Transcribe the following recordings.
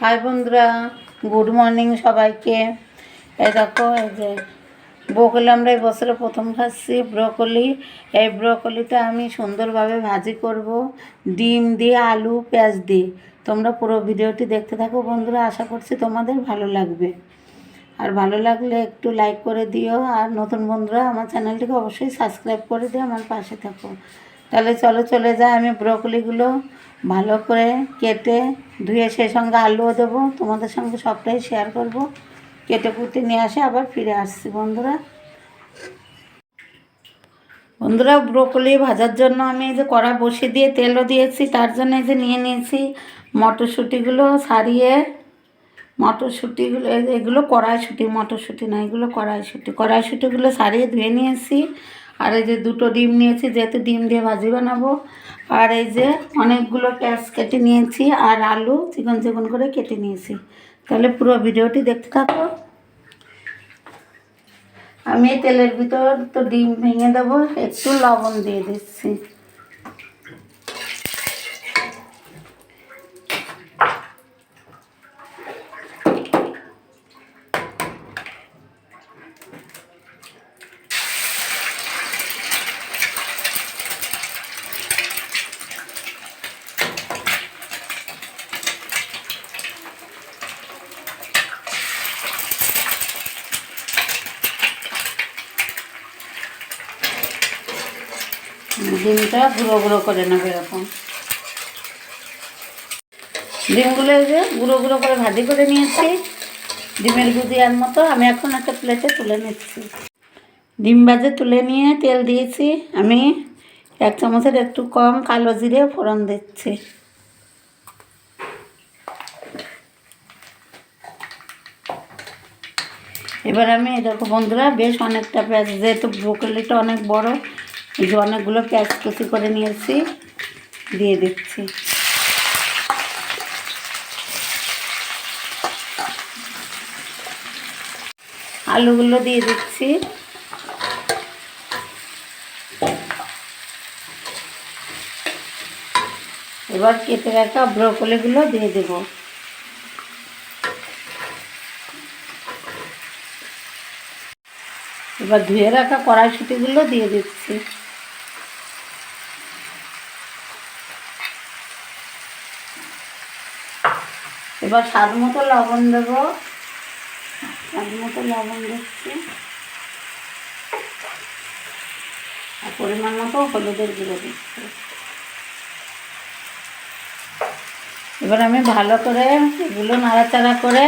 High বন্ধুরা, good morning সবাইকে। এই দেখো, এই যে ব্রোকলি আমরা এই বছরে প্রথম খাচ্ছি। ব্রোকলি, এই ব্রোকলিটা আমি সুন্দরভাবে ভাজি করব। ডিম দিয়ে, আলু, পেঁয়াজ দিয়ে। তোমরা পুরো ভিডিওটি দেখতে থাকো বন্ধুরা, আশা করছি তোমাদের ভালো লাগবে। আর ভালো লাগলে একটু লাইক করে দিও। আর নতুন বন্ধুরা, আমার চ্যানেলটিকে অবশ্যই সাবস্ক্রাইব করে দিও, আমার পাশে থাকো। তাহলে চলো, চলে যাই আমি ব্রোকলিগুলো ভালো করে কেটে ধুয়ে সেই সঙ্গে আলুও দেবো। তোমাদের সঙ্গে সবটাই শেয়ার করব। কেটে কুটে নিয়ে আসে, আবার ফিরে আসছি বন্ধুরা। বন্ধুরা, ব্রোকলি ভাজার জন্য আমি এই যে কড়া বসিয়ে দিয়ে তেলও দিয়েছি, তার জন্য এই যে নিয়ে নিয়েছি মটরশুঁটিগুলো সারিয়ে। মটরশুঁটিগুলো, এগুলো কড়াইশুঁটি, মটরশুঁটি না, এগুলো কড়াইশুঁটি। কড়াইশুঁটিগুলো সারিয়ে ধুয়ে নিয়েছি। আর এই যে দুটো ডিম নিয়েছি, যেহেতু ডিম দিয়ে ভাজি বানাবো। আর এই যে অনেকগুলো পেঁয়াজ কেটে নিয়েছি আর আলু চিকন চিকন করে কেটে নিয়েছি। তাহলে পুরো ভিডিওটি দেখতে থাকো। আমি তেলের ভিতর তো ডিম ভেঙে দেবো, একটু লবণ দিয়ে দিচ্ছি। ডিমটা গুঁড়ো গুঁড়ো করে নেবে এরকম। ডিমগুলো যে গুঁড়ো গুঁড়ো করে ভাজি করে নিয়েছি। ডিমের গুজিয়ার মতো। আমি এখন একটা প্লেটে তুলে নিচ্ছি। ডিম ভাজে তুলে নিয়ে তেল দিয়েছি। আমি এক চামচের একটু কম কালো জিরে ফোড়ন দিচ্ছি। এবার আমি, দেখো বন্ধুরা, বেশ অনেকটা পেঁয়াজ, যেহেতু ব্রোকলিটা অনেক বড় এই যে অনেকগুলো পেঁয়াজ কুচি করে নিয়েছি, দিয়ে দিচ্ছি। আলুগুলো দিয়ে দিচ্ছি। এবার কেটে রাখা ব্রোকলিগুলো দিয়ে দেবো। এবার ধুয়ে রাখা কড়াইশুটিগুলো দিয়ে দিচ্ছি। এবার স্বাদ মতো লবণ দেবো। স্বাদ মতো লবণ দিচ্ছি। আর পরিমাণ মতো হলুদের গুঁড়ো দিচ্ছি। এবার আমি ভালো করে এগুলো নাড়াচাড়া করে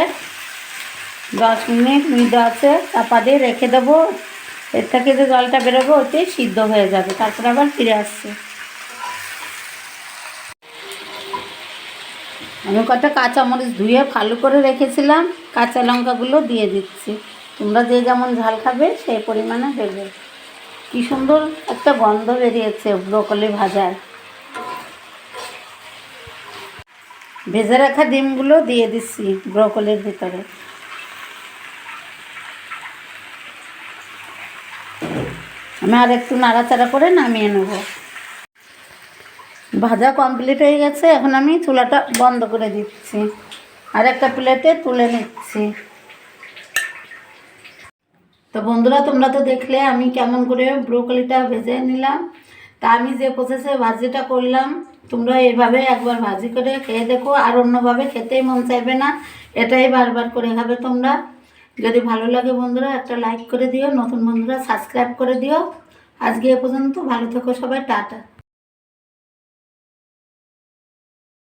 দশ মিনিট মিড আছে চাপা দিয়ে রেখে দেবো। এর থেকে যে জলটা বেরোবো, ওতেই সিদ্ধ হয়ে যাবে। তারপর আবার ফিরে আসছে। আমি কটা কাঁচামরিচ ধুয়ে ভালো করে রেখেছিলাম, কাঁচা লঙ্কাগুলো দিয়ে দিচ্ছি। তোমরা যে যেমন ঝাল খাবে, সেই পরিমাণে দেবে। কী সুন্দর একটা গন্ধ বেরিয়েছে ব্রোকলি ভাজার। ভেজে রাখা ডিমগুলো দিয়ে দিচ্ছি ব্রোকলির ভিতরে। আমি আর একটু নাড়াচাড়া করে নামিয়ে নেব। ভাজা কমপ্লিট হয়ে গেছে, এখন আমি চুলাটা বন্ধ করে দিচ্ছি। আর একটা প্লেটে তুলে নিচ্ছি। তো বন্ধুরা, তোমরা তো দেখলে আমি কেমন করে ব্রোকলিটা ভেজে নিলাম। তা আমি যে প্রসেসে ভাজিটা করলাম, তোমরা এইভাবে একবার ভাজি করে খেয়ে দেখো, আর অন্যভাবে খেতেই মন চাইবে না। এটাই বারবার করে খাবে তোমরা। যদি ভালো লাগে বন্ধুরা, একটা লাইক করে দিও। নতুন বন্ধুরা সাবস্ক্রাইব করে দিও। আজকে এ পর্যন্ত ভালো থেকো সবাই, টাটা।